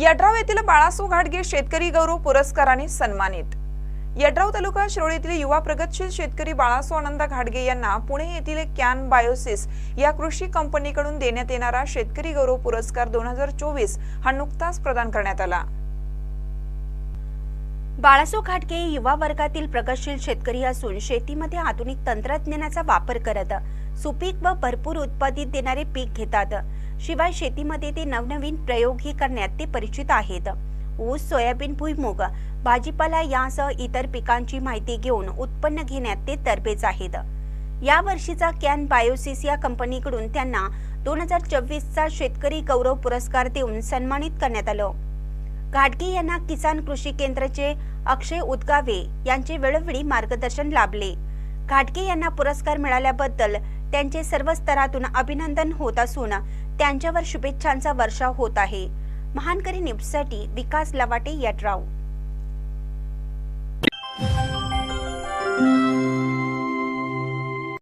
यड्राव येथील बाळासो घाटगे शेतकरी गौरव पुरस्काराने सन्मानित. यड्राव तालुका शिरोळीतील युवा प्रगतशील शेतकरी बाळासो आनंद घाटगे यांना पुणे येथील कॅन बायोसिस या कृषी कंपनीकडून देण्यात येणारा शेतकरी गौरव पुरस्कार दोन हजार चोवीस हा नुकताच प्रदान करण्यात आला. बाळासो घाटगे युवा वर्गातील प्रगतशील शेतकरी असून शेतीमध्ये आधुनिक तंत्रज्ञानाचा वापर करत सुपीक व भरपूर उत्पादित देणारे पीक घेतात. शिवाय शेतीमध्ये ते नवनवीन प्रयोगही करण्यात ते परिचित आहेत. ऊस सोयाबीन भुईमुग भाजीपाला यासह इतर पिकांची माहिती घेऊन उत्पन्न घेण्यात ते तरबेज आहेत. या वर्षीचा कॅन बायोसिस या कंपनीकडून त्यांना दोन हजार चोवीसचा शेतकरी गौरव पुरस्कार देऊन सन्मानित करण्यात आलं. घाटगे यांना किसान कृषी केंद्राचे अक्षय उदगावे यांचे वेळोवेळी मार्गदर्शन लाभले. घाटगे यांना पुरस्कार मिळाल्याबद्दल त्यांचे सर्व स्तरातून अभिनंदन होत असून त्यांच्यावर शुभेच्छांचा वर्षाव होत आहे. महानकरी न्यूजसाठी विकास लवाटे यड्राव